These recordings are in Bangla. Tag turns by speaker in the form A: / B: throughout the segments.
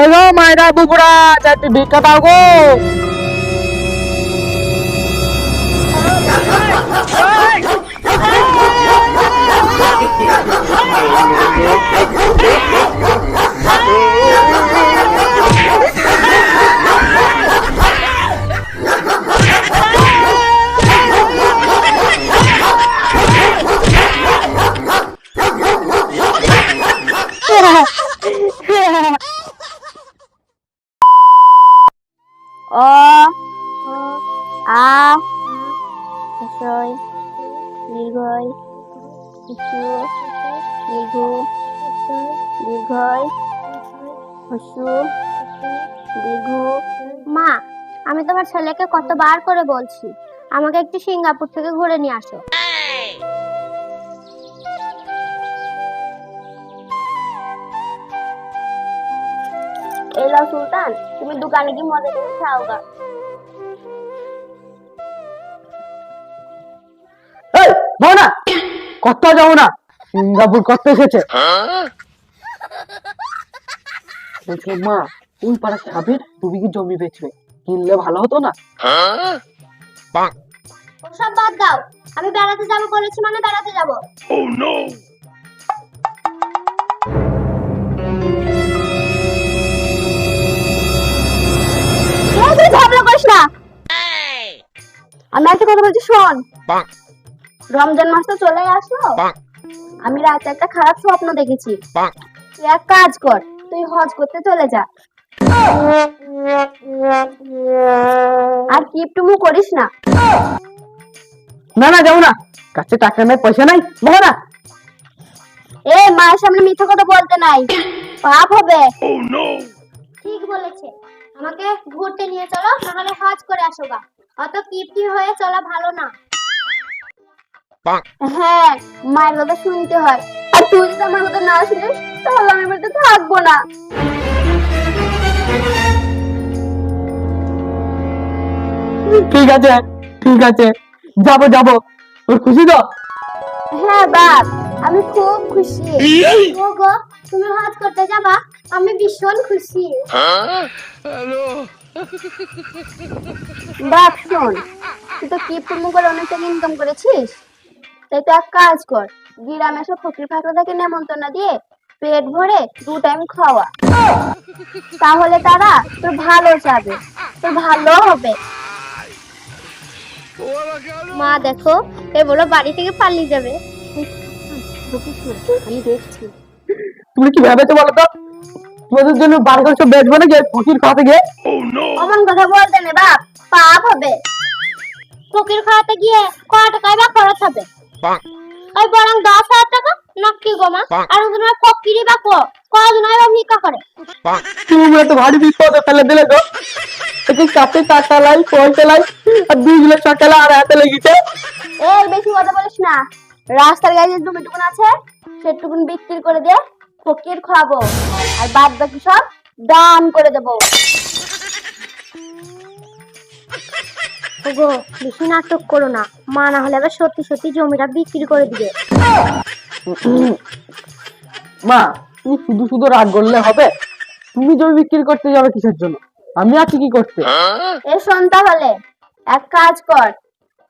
A: কই গো মায়েরা বুবুরা চারটি ভিক্ষা দাও গো
B: অ আ হসই দীর্ঘই কিছু দীর্ঘ দীর্ঘই হসু দীর্ঘ
C: মা আমি তোমার ছেলেকে কতবার করে বলছি আমাকে একটু সিঙ্গাপুর থেকে ঘুরে নিয়ে আসো
B: এলা সুলতান তুমি দোকানে কি মজা করে খাও গা।
A: এই যাও না কত যাও না। সিঙ্গাপুর কত এসেছে? মা ওই তুমি কি জমি বেচবে? কিনলে ভালো হতো না?
C: ওসব বাদ দাও আমি বেড়াতে যাব বলেছি মানে বেড়াতে যাব। এই তুই
B: করিস না আমি একটা কথা বলছি শোন। রমজান মাস তো চলে আসলো। আমি রাতে একটা খারাপ স্বপ্ন দেখেছি। তুই এক কাজ কর তুই হজ করতে চলে যা। আর কিপটুমু করিস না।
A: না না যাও না। কাছে টাকা নেই পয়সা নাই বলো না।
B: এ মায়ের সামনে মিথ্যা কথা বলতে নাই। পাপ হবে।
C: ঠিক বলেছে। আমাকে ঘুরতে নিয়ে চলো নাহলে হজ করে আসো গা। অত কিপটি হয়ে চলা ভালো না।
B: হ্যাঁ মায়ের কথা শুনতে হয়। আর তুই যদি আমার কথা না শুনিস তাহলে আমি বাড়িতে থাকব না।
A: ঠিক আছে ঠিক আছে। যাব যাব। ওর খুশি তো?
B: হ্যাঁ বাপ আমি খুব খুশি।
C: ও গো তুমি হজ করতে যাবা আমি ভীষণ খুশি।
B: বাপ শোন তুই তো কিপটুমু করে অনেক টাকা ইনকাম করেছিস? তাই তো এক কাজ কর গ্রামে সব ফকির নেমন্তন্ন দিয়ে পেট ভরে দু টাইম খাওয়া। তাহলে তারা তোর ভালো যাবে তোর ভালো হবে।
C: মা দেখো এ বলো বাড়ি থেকে পালিয়ে যাবে।
B: আমি দেখছি
A: তুমি কি ভেবেছো বলো তো? তোমাদের জন্য বার্গার সব বেচবো নাকি? ফকির খাওয়াতে গিয়ে?
B: অমন কথা বলতে নে বাপ পাপ হবে।
C: ফকির খাওয়াতে গিয়ে টাকায় বা খরচ হবে? ওই বরং দশ হাজার টাকা? না কি গো মা? আর তোমার ফকিরি বা কো? কজন ভিক্ষা করে?
A: তুমি তো ভারী বিপদে ফেলে দিলে গো। কাছে টাকা লাই পয়সা লাই আর দুই কিলো সকালে আর হাতে লেগেছে
B: এই বেশি কথা বলিস না। রাস্তার গায়ে যে জমিটুকুন আছে সেটুকুন বিক্রি করে দিয়ে ফকির খাব। আর বাদ বাকি সব দান করে দেবো।
C: ওগো বেশি নাটক করো না। মা না হলে আবার সত্যি সত্যি জমিটা বিক্রি করে দিবে।
A: মা তুমি শুধু শুধু রাগ করলে হবে? তুমি জমি বিক্রি করতে যাবে কিসের জন্য? আমি আছি কি করতে?
B: এ শোন তাহলে এক কাজ কর।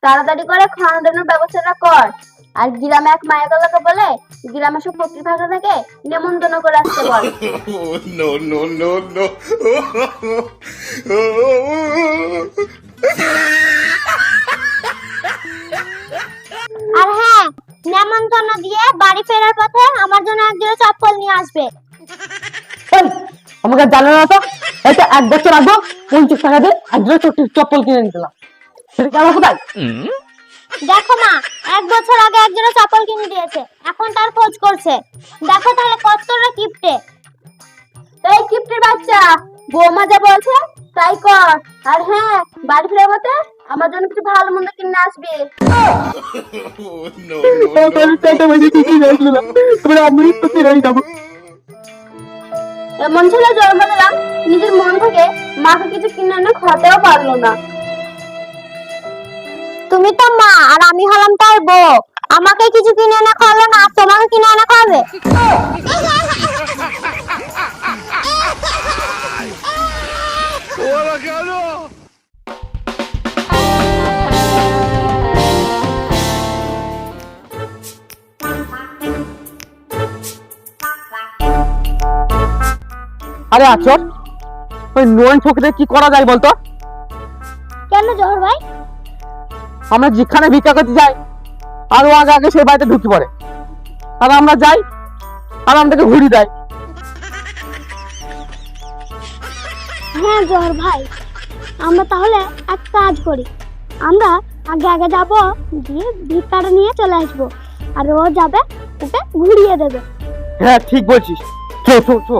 B: তাড়াতাড়ি করে খাওয়ানোর ব্যবস্থাটা কর। আর গ্রামে এক মায়া গলাকে বলে গ্রামে সব ফকির ফাঁকা থাকে নেমন্তন্ন করে আসতে বল.
D: আর
C: হ্যাঁ নেমন্তন্ন দিয়ে বাড়ি ফেরার পথে আমার জন্য এক জোড়া চপ্পল নিয়ে আসবে।
A: আমাকে জানে না তো? এটা এক বছর আগে পঞ্চাশ টাকা দিয়ে এক জোড়া চপ্পল কিনে নিয়েছিলাম
E: সেটা কি আমার কোথায়?
C: দেখো মা এক বছর আগে এক জোড়া চপ্পল কিনে দিয়েছে। এখন তার খোঁজ করছে। দেখো তাহলে কতটা কিপটে।
B: এই কিপটের বাচ্চা বৌমা যা বলছে তাই কর। আর হ্যাঁ বাড়ি ফেরার পথে আমার জন্য কিছু ভালো মন্দ কিনে আসবে। এমন ছেলে জন্ম দিলাম নিজের মন থেকে মাকে কিছু কিনে এনে খাতেও পারল না।
C: তুমি তো মা আর আমি হলাম
F: তার বউ। আমাকে
C: কিছু কিনে এনে খাওয়ালো
F: না আর তোমাকে কিনে এনে খাওয়াবে?
A: আরে আচর ওই নোন ছোকরে কি করা যায় বলতো? কেন
C: জহর ভাই?
A: আমরা যেখানে ভিক্ষা করতে যাই আর ও আগে আগে সেই বাড়িতে ঢুকে পড়ে। আর আমরা যাই আর আমাদেরকে ঘুরি দেয়।
F: হ্যাঁ জহর ভাই আমরা তাহলে এক কাজ করি। আমরা আগে আগে যাব গিয়ে ভিক্ষাটা নিয়ে চলে আসব। আর ও যাবে ওকে ঘুরিয়ে দেবে।
A: হ্যাঁ ঠিক বলছিস। চো চো চো।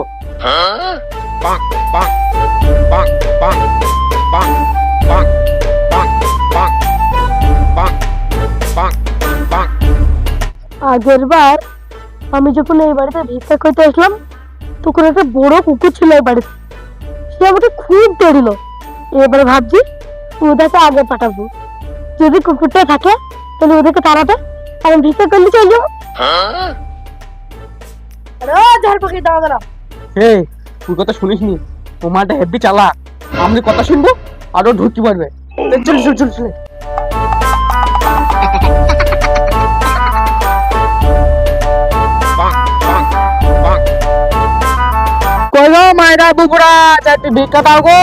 A: Bonk, bonk, bonk, bonk, bonk, bonk,
G: আগের বার আমি যখন এই বাড়িতে ভিক্ষা করতে আসলাম, তখন একটা বড় কুকুর ছিল এই বাড়িতে। সে আমাকে খুব ডরিল। এবার ভাবছি ওদেরকে আগে পাঠাবো। যদি কুকুরটা থাকে, তাহলে ওদেরকে তাড়াতে আমি ভিক্ষা করলে চলে যাব
A: তুই কথা আমি কথা শুনব, আরও ও ঢুকতে পারবে চল চল। बोलो मायरा बुबरा जाति बिका दागो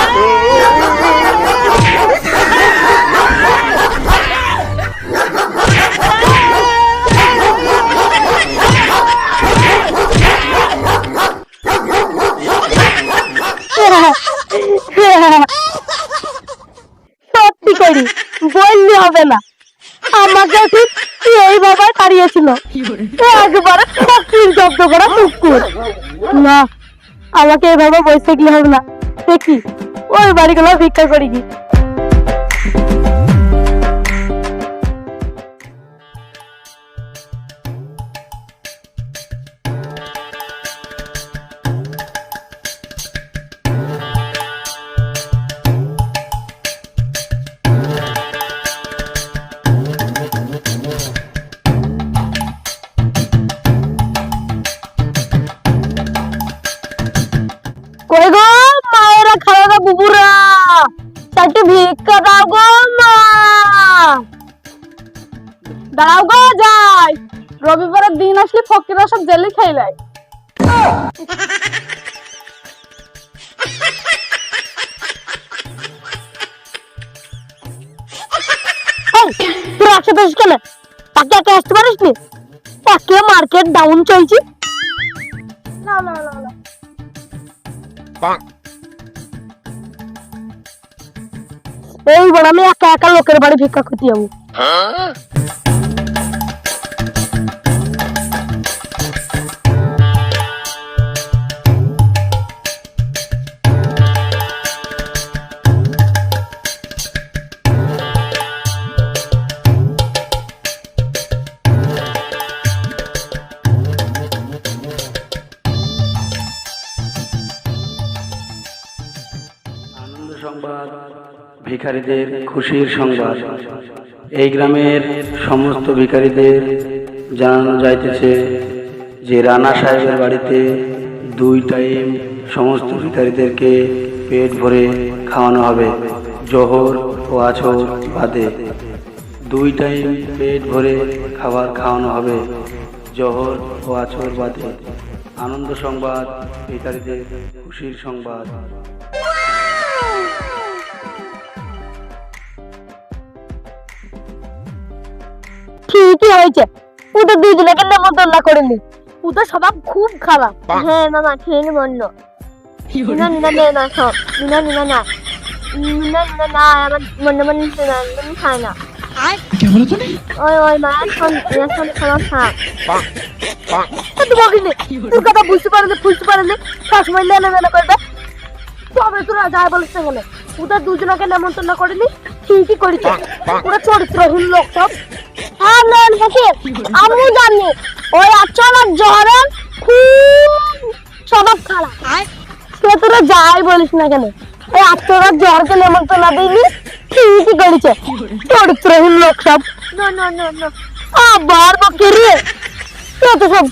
D: Hey
G: বললে হবে না। আমাকে ঠিক এই বাবা তাড়িয়েছিল একবারে জব্দ করা কুকুর। না, আমাকে এভাবে বসে থাকলে হবে না। দেখি, ওই বাড়িগুলো ভিক্ষা করি
H: রবিবারের দিন আসলে ফকিরা সব জেলে খাইলাই
G: তুই একসাথে আসিস কেন? তাকে একে আসতে পারিস নি একে মার্কেট ডাউন চলছে।
H: না না না না। Bonk,
G: এইবার আমি একা একা লোকের বাড়ি ভিক্ষা করতে যাব।
I: ভিখারিদের খুশির সংবাদ। এই গ্রামের সমস্ত ভিখারিদের জানানো যাইতেছে যে রানা সাহেবের বাড়িতে দুই টাইম সমস্ত ভিখারিদেরকে পেট ভরে খাওয়ানো হবে, জোহর ও আছর বাদে। দুই টাইম পেট ভরে খাবার খাওয়ানো হবে, জহর ও আছর বাদে। আনন্দ সংবাদ, ভিখারিদের খুশির সংবাদ।
G: ঠিকই হয়েছে? ওদের দুজনকে নেমন্তন্ন করেনি।
H: ওদের স্বভাব খুব খারাপ।
J: হ্যাঁ মামা খেয়ে নি বন্য নিনা নিনা নে না সব নিনা নিনা না। নিনা নিনা না আমার মনে মনে না আমি খাই না। ওই ওই মা এখন এখন খাবার খাক bonk, bonk.
H: তোমাকে নে কথা বুঝতে পারলে বুঝতে পারলে সবসময় লেনে করবে। তবে তোরা যাই বলিস না কেন ওদের দুজনকে নেমন্তন্ন করেনি।
G: ঠিকই করেছে
H: ওরা চরিত্রহীন লোক সব।
J: নেন ফকির আমি জানি
G: ওই আচরণ জহরের খুব স্বভাব খারাপ। সে তোরা যাই বলিস না কেন? ওই আত্মরাত জহরকে নেমন্তন্ন দিইনি ঠিকই করেছে। চরিত্রহীন লোক সব। আবার বকে রে কত সব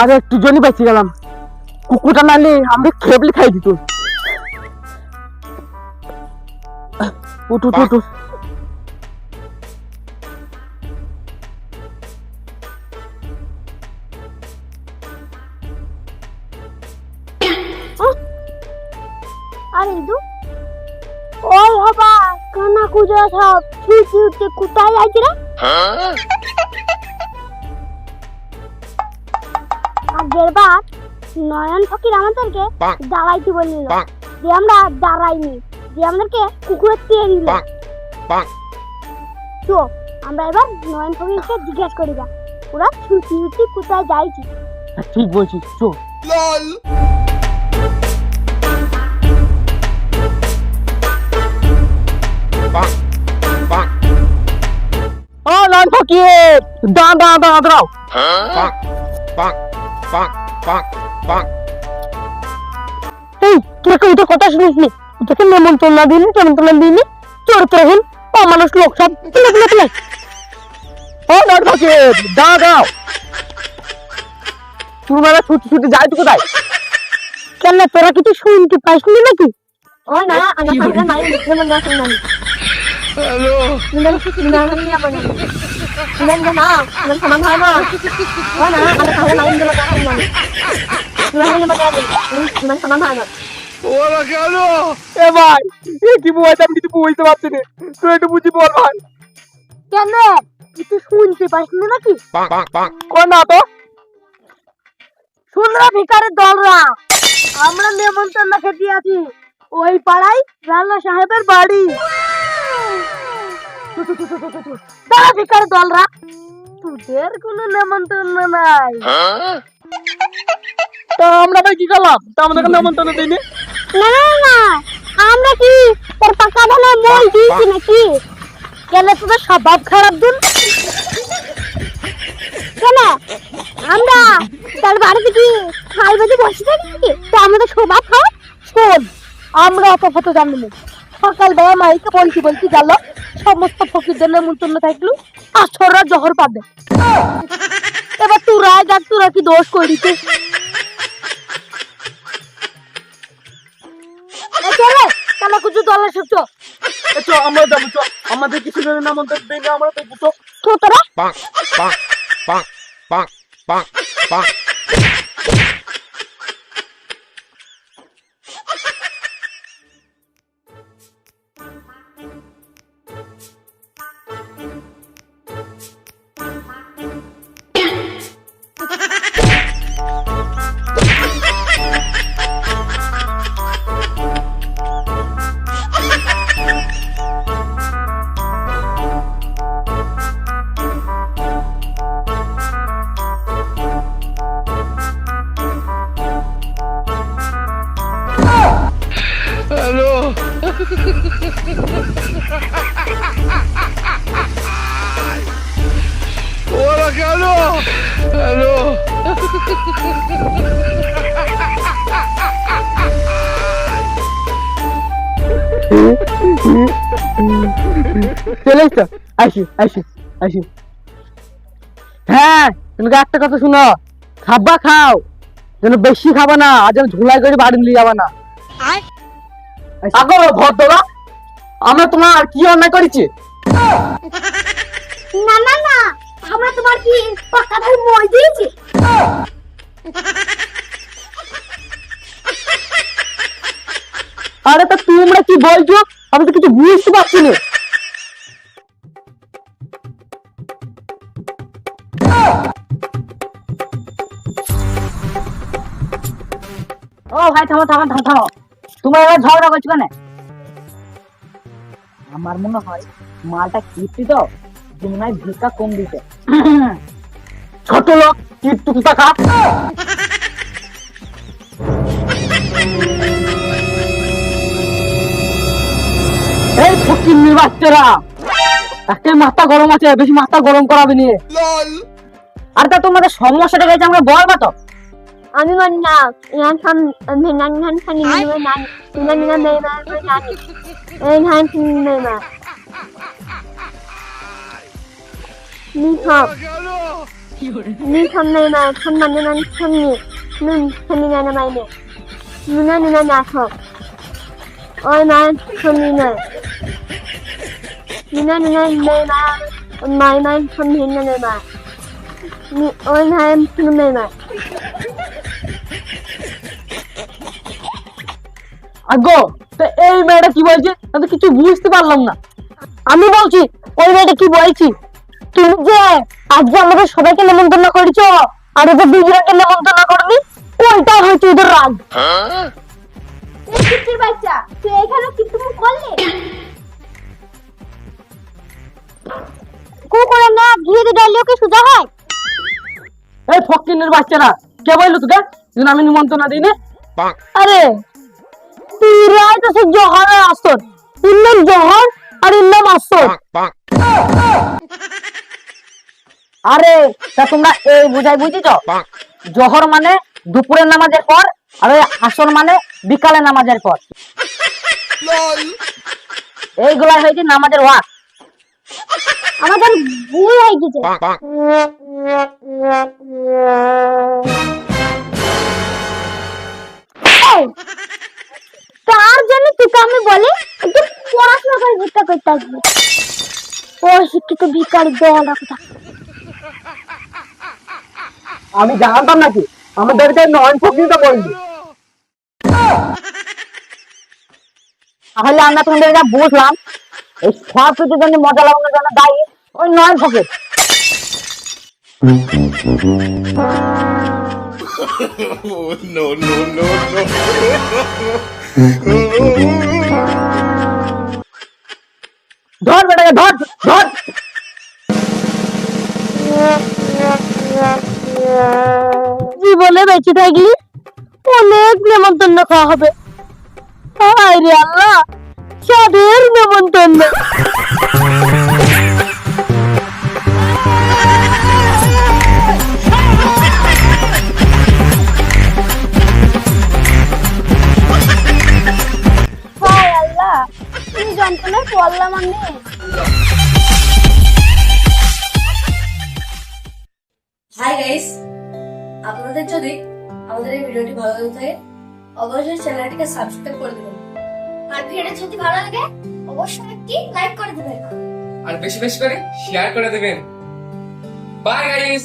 A: আরে একটু জন্য বেঁচে গেলাম। কুকুরটা নালে আমি খেপলি খাই দিত উঠু উঠু।
F: আর ইদু ওই হবা কানা কুজো সব ছুটি উঠতে কোথায় যাইছি রে আগের বার নয়ন ফকির আমাদেরকে দাঁড়াইতে বলছিল বাহ। যে আমরা দাঁড়াইনি যে আমাদেরকে কুকুরের দিয়ে দিল. তো আমরা এবার নয়ন ফকিরকে জিজ্ঞেস করি যা ওরা ছুটি উঠতে কোথায় যাইছি।
A: ঠিক বলছিস চো। Bonk. ও ফকির দাঁড়া দাঁড়া দাঁড়া দাঁড়াও.
G: এই তুই একটা ওইটা কথা শুনিস নি? তোকে নেমন্তন্ন না দিলি নেমন্তন্ন দিলি চরিত্রহীন অমানুষ লোক সব তুলে তুলে তুলে।
A: ও লাল ফকির দাঁড়া দাঁড়াও। তোর ছুটি ছুটি যায় তো কোথায়?
G: কেন তোরা কিছু শুনতে পাইসনি নাকি?
J: ও না আমার কাছে নাই যেমন না শুনলাম Hello. নিলাম নিলাম নিলাম নিলাম নিলাম না নিলাম সমান হয় না ও না আমার কাছে নাই নিলাম না শুনলাম নিলাম নিলাম নিলাম সমান হয় না Hola, Carlo.
A: এ ভাই এ কি বলতে আমি কিছু বুঝতে পারছি না তুই একটু বুঝি বল ভাই
H: কেন কিছু শুনতে নাকি Bonk. Bonk. Bonk.
A: কোন না তো
H: শুনরা ভিকারের দলরা আমরা নেমন্তন্ন খেতে আছি ওই পাড়ায় রানা সাহেবের বাড়ি তারা ভিকারের দলরা। তোদের কোনো নেমন্তন্ন নাই?
A: তো আমরা ভাই কি করলাম? তা আমাদের নেমন্তন্ন দিইনি
F: না না
C: না আমরা কি তোর পাকা ভালো মন দিয়েছি নাকি?
G: কেন তোদের স্বভাব খারাপ দিন? কেন? আমরা
C: তার বাড়িতে কি খাই বেঁধে বসে থাকি তো
G: আমাদের স্বভাব খারাপ? শোন
H: আমরা অত ফটো জানি না। সকালবেলা মাইকে বলছি বলছি গেল সমস্ত ফকিরদের নেমন্তন্ন থাকল আর ছোড়রা জহর পাবে। এবার তোরা দেখ তোরা কি দোষ চলে সব
A: চ আমরা যাব চ আমাদের কিছু আমরা দেখব
J: তোরা.
A: চলে এসছো আসি আসি আসি। হ্যাঁ তোমাকে একটা কথা শুনো। খাবা খাও যেন বেশি খাবা না আর যেন ঝোলাই করে বাড়ি নিয়ে যাবা না। আগো ভদ্ররা আমরা তোমার কি অন্যায় করেছি? না না না আমরা তোমার কি পাকা ভাই মই দিয়েছি আরে তা তোমরা কি বলছো? আমি তো কিছু বুঝতে পারছি না।
E: ও ভাই থামো থামো থামো থামো। তোমরা এবার ঝগড়া করছ কেন? আমার মনে হয় মালটা কিপ্তি তো যে মনে হয় ভিক্ষা কম দিতে।
A: ছোট লোক কিপ্তু টাকা এই ফকির বাচ্চারা একটা মাথা গরম আছে বেশি মাথা গরম করাবে নিয়ে
E: আর তা তোমাদের সমস্যাটা গেছে আমরা বলবা তো।
J: আমি มันดากงานทำเป็นงานงั้นทำนี้ไม่นานงั้นงั้นไม่มาไม่นานเอ้ยงั้นทำไม่มานี่ครับนี่ทำไม่มาทำมันนั้นทำนี่นู่นทำนี่นั่นทำไมเนี่ยนู่นนั่นนั่นนะครับโอ้ยมันทำนี่เนี่ยนึ่นั่นนั่นไม่มาไม่ไม่ทำเห็นนั่นไม่มานี่โอ้ยมันทำไม่มา
A: আগো তো এই মেয়েটা কি বলছে? আমি কিছু বুঝতে পারলাম না।
G: আমি বলছি ওই মেয়েটা কি বলছি? তুমি যে আজকে আমাদের সবাইকে নেমন্তন্ন করেছ আর ওদের দুজনকে নেমন্তন্ন করবি ওইটা হচ্ছে ওদের রাগ।
B: এই বাচ্চা তুই এখানে কিপ্টুমু করলি? কু করে না ঘিয়ে দিয়ে ডালিও কি সুজা হয়।
A: এই ফকিনের বাচ্চারা কে বলল তোকে? আমি নিমন্ত্রণ দিই না।
G: আরে জহর
E: আর তোমরা এই বুঝাই বুঝিছ? জহর মানে দুপুরের নামাজের পর আর ওই আসর মানে বিকালের নামাজের পর। এইগুলাই হয়েছে নামাজের ওয়াক। আমাদের
C: ভুল হয়ে গেছে।
F: তার জন্য তোকে আমি বলি একটু পড়াশোনা করে ভিক্ষা করতে আসবি। ও শিক্ষিত ভিক্ষারি দল
A: আমি জানতাম নাকি? আমাদেরকে নয়ন ফকিরটা বলবি
E: তাহলে আমরা তোমাদের যা বুঝলাম এই সব কিছুর জন্য মজা লাগানোর জন্য দায়ী ওই নয়ন ফকির
D: no, no, no, no.
A: ধর বেটাকে ধর ধর।
G: জীবনে বেঁচে থাকলি? অনেক নেমন্তন্ন খাওয়া হবে। আল্লাহ সাদের নেমন্তন্ন।
K: ভালো লাগে থাকে অবশ্যই চ্যানেলটিকে সাবস্ক্রাইব করে দেবেন। আর ভিডিও যদি ভালো লাগে, অবশ্যই একটি লাইক করে দেবেন।
L: আর বেশি বেশি করে শেয়ার করে দিবেন। Bye guys